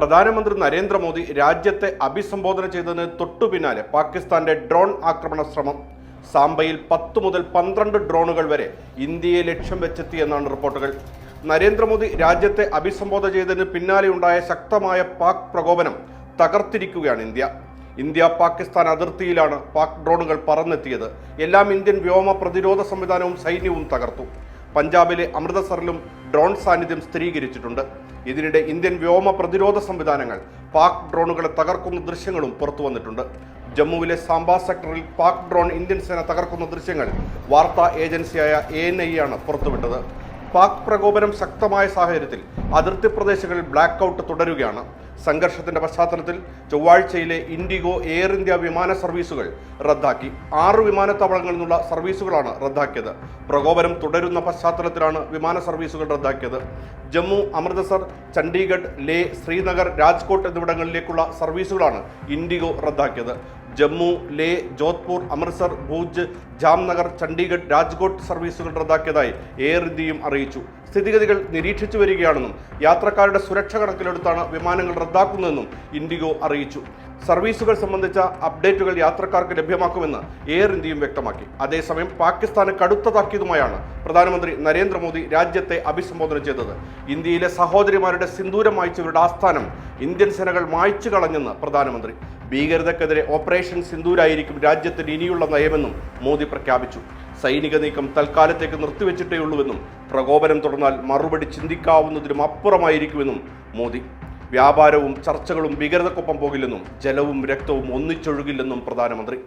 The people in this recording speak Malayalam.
പ്രധാനമന്ത്രി നരേന്ദ്രമോദി രാജ്യത്തെ അഭിസംബോധന ചെയ്തതിന് തൊട്ടു പിന്നാലെ പാകിസ്ഥാന്റെ ഡ്രോൺ ആക്രമണ ശ്രമം. സാംബയിൽ പത്ത് മുതൽ പന്ത്രണ്ട് ഡ്രോണുകൾ വരെ ഇന്ത്യയെ ലക്ഷ്യം വെച്ചെത്തിയെന്നാണ് റിപ്പോർട്ടുകൾ. നരേന്ദ്രമോദി രാജ്യത്തെ അഭിസംബോധന ചെയ്തതിന് പിന്നാലെയുണ്ടായ ശക്തമായ പാക് പ്രകോപനം തകർത്തിരിക്കുകയാണ് ഇന്ത്യ. ഇന്ത്യ പാകിസ്ഥാൻ അതിർത്തിയിലാണ് പാക് ഡ്രോണുകൾ പറന്നെത്തിയത്. എല്ലാം ഇന്ത്യൻ വ്യോമ പ്രതിരോധ സംവിധാനവും സൈന്യവും തകർത്തു. പഞ്ചാബിലെ അമൃതസറിലും ഡ്രോൺ സാന്നിധ്യം സ്ഥിരീകരിച്ചിട്ടുണ്ട്. ഇതിനിടെ ഇന്ത്യൻ വ്യോമ പ്രതിരോധ സംവിധാനങ്ങൾ പാക് ഡ്രോണുകളെ തകർക്കുന്ന ദൃശ്യങ്ങളും പുറത്തു വന്നിട്ടുണ്ട്. ജമ്മുവിലെ സാംബ സെക്ടറിൽ പാക് ഡ്രോൺ ഇന്ത്യൻ സേന തകർക്കുന്ന ദൃശ്യങ്ങൾ വാർത്താ ഏജൻസിയായ എ എൻ ഐ ആണ് പുറത്തുവിട്ടത്. പാക് പ്രകോപനം ശക്തമായ സാഹചര്യത്തിൽ അതിർത്തി പ്രദേശങ്ങളിൽ ബ്ലാക്ക് ഔട്ട് തുടരുകയാണ്. സംഘർഷത്തിന്റെ പശ്ചാത്തലത്തിൽ ചൊവ്വാഴ്ചയിലെ ഇൻഡിഗോ എയർ ഇന്ത്യ വിമാന സർവീസുകൾ റദ്ദാക്കി. ആറ് വിമാനത്താവളങ്ങളിൽ നിന്നുള്ള സർവീസുകളാണ് റദ്ദാക്കിയത്. പ്രകോപനം തുടരുന്ന പശ്ചാത്തലത്തിലാണ് വിമാന സർവീസുകൾ റദ്ദാക്കിയത്. ജമ്മു അമൃത്സർ ചണ്ഡീഗഡ് ലേ ശ്രീനഗർ രാജ്കോട്ട് എന്നിവിടങ്ങളിലേക്കുള്ള സർവീസുകളാണ് ഇൻഡിഗോ റദ്ദാക്കിയത്. ജമ്മു ലേ ജോധ്പൂർ അമൃത്സർ ഭൂജ് ജാംനഗർ ചണ്ഡീഗഡ് രാജ്കോട്ട് സർവീസുകൾ റദ്ദാക്കിയതായി എയർ ഇന്ത്യയും അറിയിച്ചു. സ്ഥിതിഗതികൾ നിരീക്ഷിച്ചു വരികയാണെന്നും യാത്രക്കാരുടെ സുരക്ഷ കണക്കിലെടുത്താണ് വിമാനങ്ങൾ റദ്ദാക്കുന്നതെന്നും ഇൻഡിഗോ അറിയിച്ചു. സർവീസുകൾ സംബന്ധിച്ച അപ്ഡേറ്റുകൾ യാത്രക്കാർക്ക് ലഭ്യമാക്കുമെന്ന് എയർ ഇന്ത്യയും വ്യക്തമാക്കി. അതേസമയം പാകിസ്ഥാന് കടുത്ത താക്കീതുമായാണ് പ്രധാനമന്ത്രി നരേന്ദ്രമോദി രാജ്യത്തെ അഭിസംബോധന ചെയ്തത്. ഇന്ത്യയിലെ സഹോദരിമാരുടെ സിന്ദൂരം മായ്ച്ചവരുടെ ആസ്ഥാനം ഇന്ത്യൻ സേനകൾ മായ്ച്ചു കളഞ്ഞെന്ന് പ്രധാനമന്ത്രി. ഭീകരതക്കെതിരെ ഓപ്പറേഷൻ സിന്ദൂരായിരിക്കും രാജ്യത്തിന് ഇനിയുള്ള നയമെന്നും മോദി പ്രഖ്യാപിച്ചു. സൈനിക നീക്കം തൽക്കാലത്തേക്ക് നിർത്തിവെച്ചിട്ടേയുള്ളൂവെന്നും പ്രകോപനം തുടർന്നാൽ മറുപടി ചിന്തിക്കാവുന്നതിനും അപ്പുറമായിരിക്കുമെന്നും മോദി. വ്യാപാരവും ചർച്ചകളും ഭീകരതക്കൊപ്പം പോകില്ലെന്നും ജലവും രക്തവും ഒന്നിച്ചൊഴുകില്ലെന്നും പ്രധാനമന്ത്രി.